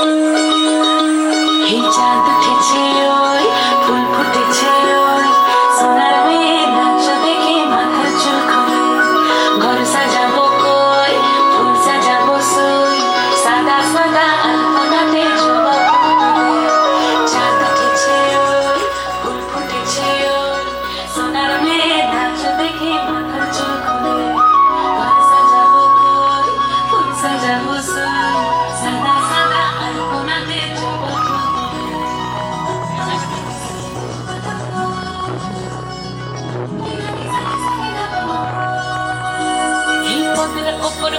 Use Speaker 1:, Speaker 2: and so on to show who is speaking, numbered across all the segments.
Speaker 1: Oh.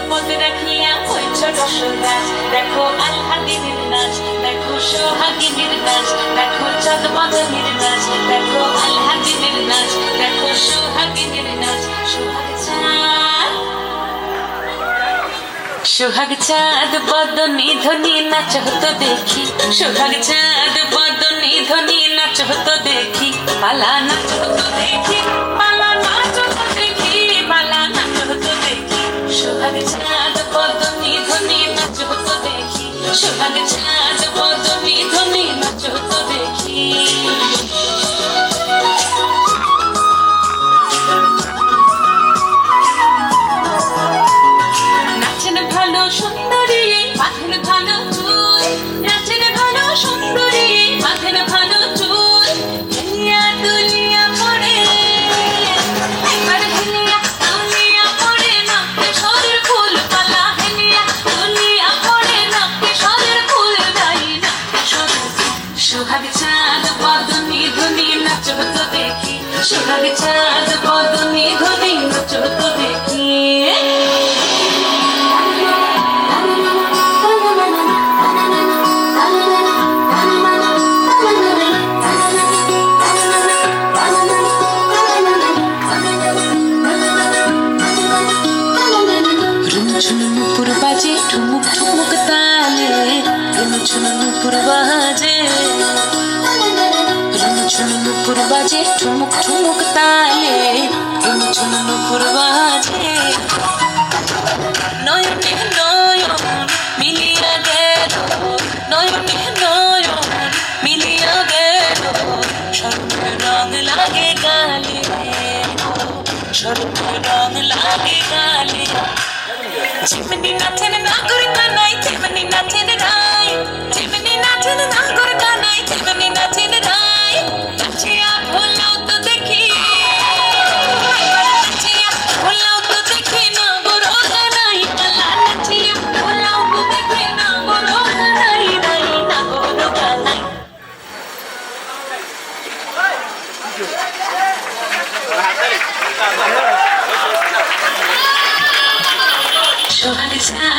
Speaker 1: ওপর পদ রাখিয়া ওই ছোট গাছ দেখো আল্লাদিনের নাচ দেখো সোহাগিনীর নাচ দেখো চাঁদ, সোহাগ চাঁদ বদনি ধ্বনি নাচ হতো দেখি। সোহাগ চাঁদ বদনি ধ্বনি নাচ হতো দেখি। পালা নাচ হতো দেখি। সোহাগ চাঁদ বদনি ধ্বনি নাচ তো দেখি। সোহাগ চাঁদ বদনি ধুনি নাচ হতো দেখি রুমঝুম নুপুর বাজে, ঠুমুক ঠুমুক তালে। রুমঝুম নুপুর বাজে। রুমঝুম নুপুর বাজে, ঠুমুক ঠুমুক তালে। রুমঝুম নুপুর বাজে। নয়নে নয়ন মিলিয়া গেল, নয়নে নয়ন মিলিয়া গেল। স্বর্ণ রং লাগে গালে স্বর্ণ রং লাগে গালে। চিমনি নাচেন না করে সোহাগ চাঁদ